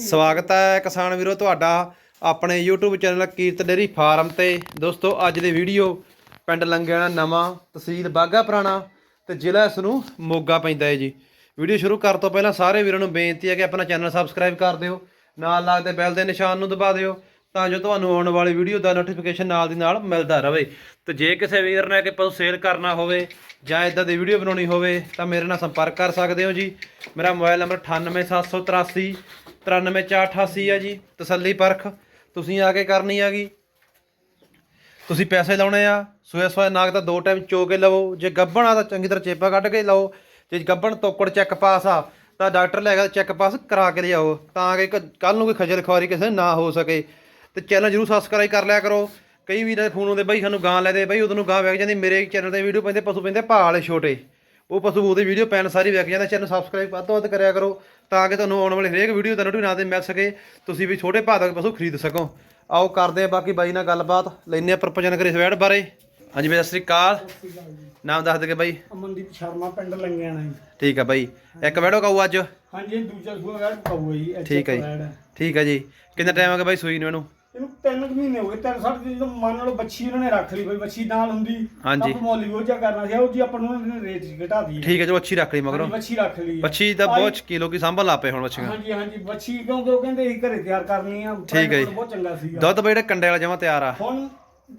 ਸਵਾਗਤ ਹੈ ਕਿਸਾਨ ਵੀਰੋ ਤੁਹਾਡਾ ਆਪਣੇ YouTube channel Kirat dairy farm ਤੇ। ਦੋਸਤੋ, ਅੱਜ ਦੀ ਵੀਡੀਓ ਪਿੰਡ ਲੰਗਿਆਣਾ ਨਵਾਂ ਤਹਿਸੀਲ ਬਾਗਾ ਪੁਰਾਣਾ ਤੇ ਜ਼ਿਲ੍ਹਾ ਇਸ ਨੂੰ ਮੋਗਾ ਪੈਂਦਾ ਹੈ ਜੀ। ਵੀਡੀਓ ਸ਼ੁਰੂ ਕਰਨ ਤੋਂ ਪਹਿਲਾਂ ਸਾਰੇ ਵੀਰਾਂ ਨੂੰ ਬੇਨਤੀ ਹੈ ਕਿ ਆਪਣਾ ਚੈਨਲ ਸਬਸਕ੍ਰਾਈਬ ਕਰ ਦਿਓ, ਨਾਲ ਲੱਗਦੇ ਬੈਲ ਦੇ ਨਿਸ਼ਾਨ ਨੂੰ ਦਬਾ ਦਿਓ ਤਾਂ ਜੋ ਤੁਹਾਨੂੰ ਆਉਣ ਵਾਲੀ ਵੀਡੀਓ ਦਾ ਨੋਟੀਫਿਕੇਸ਼ਨ ਨਾਲ ਦੀ ਨਾਲ ਮਿਲਦਾ ਰਹੇ। ਤੇ ਜੇ ਕਿਸੇ ਵੀਰ ਨੇ ਕਿ ਪਸ਼ੂ ਸੇਲ ਕਰਨਾ ਹੋਵੇ ਜਾਂ ਇਦਾਂ ਦੀ ਵੀਡੀਓ ਬਣਾਉਣੀ ਹੋਵੇ ਤਾਂ ਮੇਰੇ ਨਾਲ ਸੰਪਰਕ ਕਰ ਸਕਦੇ ਹੋ ਜੀ। ਮੇਰਾ ਮੋਬਾਈਲ ਨੰਬਰ 98783 93488 ਆ ਜੀ, ਤਸੱਲੀ ਪਰਖ, ਤੁਸੀਂ ਆ ਕੇ ਕਰਨੀ ਹੈਗੀ। ਤੁਸੀਂ ਪੈਸੇ ਲਾਉਣੇ ਆ ਸੋਇਆ ਸੋਇਆ ਨਾਗ ਤਾਂ ਦੋ ਟਾਈਮ ਚੋ ਕੇ ਲਵੋ। ਜੇ ਗੱਬਣ ਆ ਤਾਂ ਚੰਗੀ ਤਰ੍ਹਾਂ ਚੇਪਾ ਕੱਢ ਕੇ ਲਓ। ਜੇ ਗੱਭਣ ਤੋਕੜ ਚੈੱਕ ਪਾਸ ਆ, ਤਾਂ ਡਾਕਟਰ ਲੈ ਕੇ ਚੈੱਕ ਪਾਸ ਕਰਾ ਕੇ ਲਿਆਓ। ਤਾਂ ਕਿ ਕੱਲ ਨੂੰ ਕੋਈ ਖਜਲ ਖੁਆਰੀ ਕਿਸੇ ਨਾ ਹੋ ਸਕੇ। ਤੇ ਚੈਨਲ ਜਰੂਰ ਸਬਸਕ੍ਰਾਈਬ ਕਰ ਲਿਆ ਕਰੋ। ਕਈ ਵੀਰਾਂ ਦੇ ਫੋਨ ਆਉਂਦੇ, ਬਈ ਸਾਨੂੰ ਗਾਂ ਲੈ ਦੇ, ਬਈ ਉਦੋਂ ਨੂੰ ਗਾਂ ਵਿਕ ਜਾਂਦੀ, ਮੇਰੇ ਚੈਨਲ ਤੇ ਵੀਡੀਓ ਪੈਂਦੇ, ਪਸ਼ੂ ਪੈਂਦੇ ਭਾਲ ਛੋਟੇ। ਉਹ ਪਸ਼ੂ ਉਹਦੀ ਵੀਡੀਓ ਪੈਣ ਸਾਰੀ ਵਿਕ ਜਾਂਦਾ ਚੈਨਲ ਸਬਸਕ੍ਰਾਈਬ ਵੱਧ ਤੋਂ ਵੱਧ ਕਰਿਆ ਕਰੋ ਤਾਂ ਕਿ ਤੁਹਾਨੂੰ ਆਉਣ ਵਾਲੀ ਹਰੇਕ ਵੀਡੀਓ ਦਾ ਨੋਟੀਫਿਕੇਸ਼ਨ ਮਿਲ ਸਕੇ ਤੁਸੀਂ ਵੀ ਛੋਟੇ ਭਾਅ ਦਾ ਪਸ਼ੂ ਖਰੀਦ ਸਕੋ। ਆਓ ਕਰਦੇ ਆ ਬਾਕੀ ਬਾਈ ਨਾਲ ਗੱਲਬਾਤ ਲੈਨੇ ਆ ਪ੍ਰਪਜਨ ਕਰੀ ਸਵੈੜ ਬਾਰੇ। ਹਾਂਜੀ ਬਈ ਸਤਿ ਸ੍ਰੀ ਅਕਾਲ। ਨਾਮ ਦੱਸ ਦੇ ਬਾਈ। ਅਮਨਦੀਪ ਸ਼ਰਮਾ ਪਿੰਡ ਲੰਗਿਆਣਾ ਜੀ। ਠੀਕ ਆ ਬਾਈ। ਇੱਕ ਵੈੜੋ ਕਾਊ ਅੱਜ। ਹਾਂਜੀ ਦੂਜਾ ਸੂਆ ਗਾੜ ਪਾਉ ਜੀ ਠੀਕ ਹੈ ਜੀ। ਹੈ। ਠੀਕ ਆ ਜੀ। ਕਿੰਨਾ ਟਾਈਮ ਹੋ ਗਿਆ ਬਾਈ ਸੂਈ ਨੂੰ ਇਹਨੂੰ? ਇਹਨੂੰ ਤਿੰਨ ਕੁ ਮਹੀਨੇ ਹੋ ਗਏ ਤਿੰਨ ਸਾਢੇ ਤਿੰਨ ਜਦੋਂ ਮੰਨ ਲਓ ਬੱਚੀ ਉਹਨਾਂ ਨੇ ਰੱਖ ਲਈ ਬਈ ਬੱਚੀ ਨਾਲ ਹੁੰਦੀ ਹਾਂਜੀ। ਆਪਾਂ ਮੁੱਲ ਉਹ ਜਿਹਾ ਕਰਨਾ ਸੀ ਉਹ ਜੀ ਆਪਾਂ ਨੂੰ ਉਹਨਾਂ ਨੇ ਰੇਟ ਘਟਾ ਦਿੱਤੀ ਠੀਕ ਹੈ ਜੋ ਅੱਛੀ ਰੱਖ ਲਈ ਮਗਰੋਂ ਬੱਚੀ ਰੱਖ ਲਈ ਹੈ। ਬੱਚੀ ਤਾਂ ਬਹੁਤ ਕਿਲੋ ਕੀ ਸੰਭਲ ਲਾਪੇ ਹੁਣ ਬੱਚੀਆਂ ਹਾਂਜੀ ਹਾਂਜੀ ਬੱਚੀ ਕਿਉਂਕਿ ਉਹ ਕਹਿੰਦੇ ਸੀ ਘਰੇ ਤਿਆਰ ਕਰਨੀ ਆ ਠੀਕ ਹੈ ਜੀ। ਬਹੁਤ ਚੰਗਾ ਸੀਗਾ ਦੁੱਧ ਬਈ ਜਿਹੜਾ ਕੰਡੇ ਵਾਲਾ ਜਮਾ ਤਿਆਰ ਆ ਹੁਣ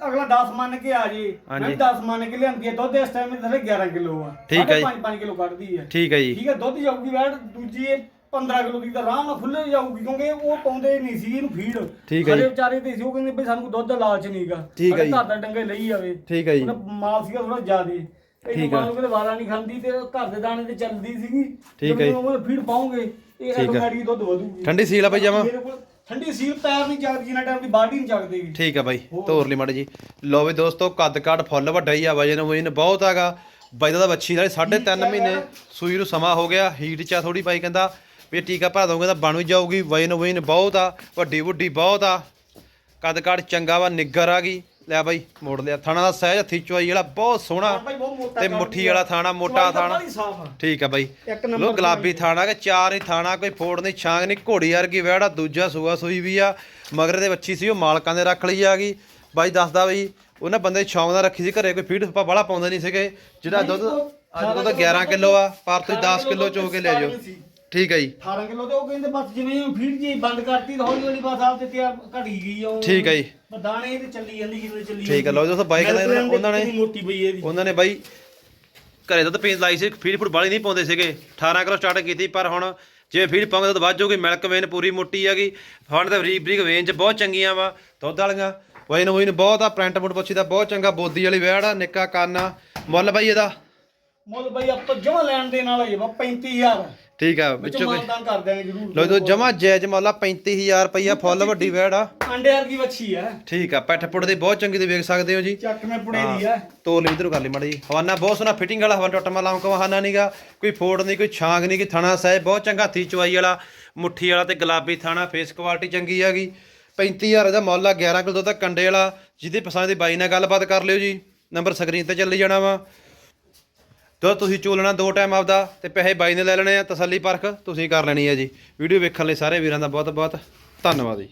ਅਗਲਾ 10 ਮੰਨ ਕੇ ਆ ਜੇ ਹਾਂਜੀ। ਮੈਂ 10 ਮੰਨ ਕੇ ਲਿਆਂਦੀ ਹੈ ਦੁੱਧ ਇਸ ਟਾਈਮ ਥੱਲੇ 11 ਕਿਲੋ ਆ ਠੀਕ ਹੈ ਜੀ। 5 5 ਕਿਲੋ ਕੱਢਦੀ ਹੈ ਠੀਕ ਹੈ ਜੀ ਠੀਕ ਹੈ ਦੁੱਧ ਜਾਊਗੀ ਵੈਟ ਦੂਜੀ ਇਹ 15 ਕਿਲੋ ਦੀ ਤਾਂ ਆਰਾਮ ਨਾਲ ਖੁੱਲੇ ਜਾਊਗੀ ਕਿਉਂਕਿ ਉਹ ਪਾਉਂਦੇ ਨਹੀਂ ਸੀ ਇਹਨੂੰ ਫੀਡ ਠੀਕ ਹੈ ਜੀ। ਸਾਡੇ ਵਿਚਾਰੇ ਤੇ ਸੀ ਉਹ ਕਹਿੰਦੇ ਵੀ ਸਾਨੂੰ ਦੁੱਧ ਦਾ ਲਾਲਚ ਨਹੀਂਗਾ ਠੀਕ ਹੈ ਜੀ। ਘਰ ਦਾ ਡੰਗੇ ਲਈ ਜਾਵੇ। ਠੀਕ ਹੈ ਜੀ। ਉਹਦਾ ਮਾਲ ਸੀਗਾ ਥੋੜਾ ਜ਼ਿਆਦੇ। ਠੀਕ ਠੀਕ ਹੈ। ਹੈ ਕਿਤੇ ਵਾਰਾ ਨਹੀਂ ਖਾਂਦੀ ਤੇ ਘਰ ਦੇ ਦਾਣੇ ਤੇ ਚੱਲਦੀ ਸੀਗੀ। ਠੀਕ ਹੈ ਜੀ। ਉਹ ਫੀਡ ਪਾਉਂਗੇ ਇਹ ਠੀਕ ਹੈ। ਦੁੱਧ ਵਧੂਗੀ। ਠੰਡੀ ਸੀਲ ਆ ਬਈ ਜਮਾ। ਮੇਰੇ ਕੋਲ ਠੰਡੀ ਸੀਲ ਪੈਰ ਨਹੀਂ ਚੱਕਦੀ ਜਿੰਨਾ ਟਾਈਮ ਦੀ ਬਾਡੀ ਨਹੀਂ ਚੱਕਦੇਗੀ ਠੀਕ ਆ ਬਾਈ ਤੋਰ ਲਈ ਮਾੜੀ ਜੀ। ਲੋ ਵੀ ਦੋਸਤੋ ਕੱਦ ਕਾਠ ਫੁੱਲ ਵੱਡਾ ਹੀ ਆ ਵਜਨ ਵਜਨ ਬਹੁਤ ਹੈਗਾ। ਬਾਈ ਦਾ ਤਾਂ ਵੱਛੀ ਦਾ 3.5 ਮਹੀਨੇ ਸੂਈ ਨੂੰ ਸਮਾਂ ਹੋ ਗਿਆ ਹੀਟ ਚ ਆ ਥੋੜੀ ਬਾਈ ਕਹਿੰਦਾ। ਵੀ ਟੀਕਾ ਭਰਾ ਦੋਗੇ ਤਾਂ ਬਣ ਵੀ ਜਾਊਗੀ ਵਜਨ ਵਜਨ ਬਹੁਤ ਆ ਵੱਡੀ ਵੱਡੀ ਬਹੁਤ ਆ। ਕੱਦ ਕਾਠ ਚੰਗਾ ਵਾ ਨਿੱਗਰ ਆ ਗਈ। ਲੈ ਬਾਈ ਮੋੜ ਲਿਆ। ਥਾਣਾ ਦਾ ਸਹਿਜ ਹੱਥੀ ਚੁਆਈ ਵਾਲਾ ਬਹੁਤ ਸੋਹਣਾ ਤੇ ਮੁੱਠੀ। ਵਾਲਾ ਥਾਣਾ ਮੋਟਾ ਥਾਣਾ। ਆ। ਠੀਕ ਆ ਬਾਈ। ਇੱਕ ਲੋ ਨੰਬਰ ਗੁਲਾਬੀ ਥਾਣਾ ਕਿ ਚਾਰ ਹੀ ਥਾਣਾ ਕੋਈ ਫੋੜ ਨਹੀਂ ਛਾਂਗ ਨਹੀਂ ਘੋੜੀ ਵਰਗੀ ਵਹਿੜਾ ਦੂਜਾ ਸੂਆ ਸੂਈ ਵੀ ਆ। ਮਗਰ ਦੇ ਬੱਚੀ ਸੀ ਉਹ ਮਾਲਕਾਂ ਦੇ ਰੱਖ ਲਈ ਆਗੀ ਬਾਈ ਦੱਸਦਾ ਬਈ ਉਹਨਾਂ ਬੰਦੇ ਸ਼ੌਂਕ ਨਾਲ ਰੱਖੀ ਸੀ ਘਰੇ ਕੋਈ ਫੀਡ ਆਪਾਂ ਬਾਹਲਾ ਪਾਉਂਦੇ ਨਹੀਂ ਸੀਗੇ। ਜਿਹੜਾ ਦੁੱਧ ਅੱਜ ਦੁੱਧ 11 ਕਿਲੋ ਆ ਪਰ ਤੁਸੀਂ 10 ਕਿਲੋ ਚੋ ਕੇ ਲੈ ਜਾਓ। ਠੀਕ ਹੈ ਜੀ। 18 ਕਿਲੋ ਤੇ ਉਹ ਕਹਿੰਦੇ ਬਸ ਜਿਵੇਂ ਫੀਡ ਜੀ ਬੰਦ ਕਰਤੀ ਤਾਂ ਹੌਲੀ ਹੌਲੀ ਬਸ ਆਪ ਤੇ ਤਿਆਰ ਘਟੀ ਗਈ ਉਹ। ਠੀਕ ਹੈ ਜੀ। ਦਾਣੇ ਤੇ ਚੱਲੀ ਜਾਂਦੀ ਜਿਵੇਂ ਚੱਲੀ ਠੀਕ ਹੈ ਲਓ ਦੋਸਤੋ ਬਾਈ ਕਹਿੰਦੇ ਨੇ- ਉਹਨਾਂ ਨੇ ਮੋਟੀ ਪਈ ਇਹਦੀ। ਉਹਨਾਂ ਨੇ ਬਾਈ ਘਰੇ ਦੁੱਧ ਪੀਣ ਲਾਈ ਸੀ ਫੀਡ ਫੁੱਡ ਬਾਲੀ ਨਹੀਂ ਪਾਉਂਦੇ ਸੀਗੇ। 18 ਕਿਲੋ ਸਟਾਰਟ ਕੀਤੀ ਪਰ ਹੁਣ ਜਿਵੇਂ ਫੀਡ ਪਾਉਂਗੇ ਦੁੱਧ ਵੱਧ ਜਾਊਗੀ ਮਿਲਕ ਵੇਨ ਪੂਰੀ ਮੋਟੀ ਹੈਗੀ। ਹੁਣ ਤਾਂ ਬਰੀਕ ਬਰੀਕ ਵੇਨ ਚ ਬਹੁਤ ਚੰਗੀਆਂ ਵਾ ਦੁੱਧ ਵਾਲੀਆਂ। ਵਜਨ ਵਜਨ ਬਹੁਤ ਆ ਪ੍ਰਿੰਟ ਮੁੰਟ ਪੁੱਛੀ ਦਾ ਬਹੁਤ ਚੰਗਾ ਬੋਦੀ ਵਾਲੀ ਵੈੜ ਆ ਨਿੱਕਾ ਕੰਨ। ਮੁੱਲ ਬਾਈ ਇਹਦਾ? ਮੁੱਲ ਬਈ ਆਪ ਤੋਂ ਜਮਾ ਲੈਣ ਦੇ ਨਾਲ ਹੀ 35000 ਠੀਕ ਆ ਵਿੱਚ ਵਿੱਚੋਂ ਕੋਈ ਮਾਨਦਾਨ ਕਰ ਦਿਆਂਗੇ ਜ਼ਰੂਰ। ਲੋ ਜੋ ਜਮਾ ਜਾਇਜ਼ ਮੁੱਲ ਆ 35000 ਰੁਪਈਆ ਫੁੱਲ ਵੱਡੀ ਵੈੜ ਆ। ਅੰਡੇ ਵਰਗੀ ਵੱਛੀ ਆ। ਠੀਕ ਆ ਪੈਠ ਪੁੱਟ ਦੀ ਬਹੁਤ ਚੰਗੀ ਦੀ ਵੇਖ ਸਕਦੇ ਹੋ ਜੀ। ਚੱਕ ਮੈਂ ਪੁੜੇ ਦੀ ਆ। ਤੋਲ ਇਧਰੋਂ ਕਰ ਲਈ ਮਾੜੀ ਜੀ ਹਵਾਨਾ ਬਹੁਤ ਸੋਹਣਾ ਫਿਟਿੰਗ ਵਾਲਾ ਹਵਾਨਾ ਟੱਟਮਾ ਲਾਉਂ ਕੋ ਹਵਾਨਾ ਨਹੀਂਗਾ ਕੋਈ ਫੋੜ ਨਹੀਂ ਕੋਈ ਛਾਂਗ ਨਹੀਂ ਕਿ ਥਣਾ ਸਾਹਿਬ ਬਹੁਤ ਚੰਗਾ ਹੱਥੀ ਚਵਾਈ ਵਾਲਾ ਮੁੱਠੀ ਵਾਲਾ ਤੇ ਗੁਲਾਬੀ ਥਾਣਾ ਫੇਸ ਕੁਆਲਿਟੀ ਚੰਗੀ ਹੈਗੀ। 35000 ਦਾ ਮੁੱਲ ਆ 11 ਕਿਲੋ ਦਾ ਕੰਡੇ ਵਾਲਾ। ਜਿਹਦੀ ਪਸੰਦ ਦੀ ਬਾਈ ਨਾਲ ਗੱਲਬਾਤ ਕਰ ਲਿਓ ਜੀ। ਨੰਬਰ ਸਕਰੀਨ ਤੇ ਚੱਲੀ ਜਾਣਾ ਵਾ। ਜਦੋਂ ਤੁਸੀਂ ਚੋਲਣਾ ਦੋ ਟਾਈਮ ਆਪਦਾ ਤੇ ਪੈਸੇ ਬਾਈ ਨੇ ਲੈ ਲੈਣੇ ਆ ਤਸੱਲੀ ਪਰਖ ਤੁਸੀਂ ਕਰ ਲੈਣੀ ਹੈ ਜੀ। ਵੀਡੀਓ ਵੇਖਣ ਲਈ ਸਾਰੇ ਵੀਰਾਂ ਦਾ ਬਹੁਤ ਬਹੁਤ ਧੰਨਵਾਦ ਜੀ।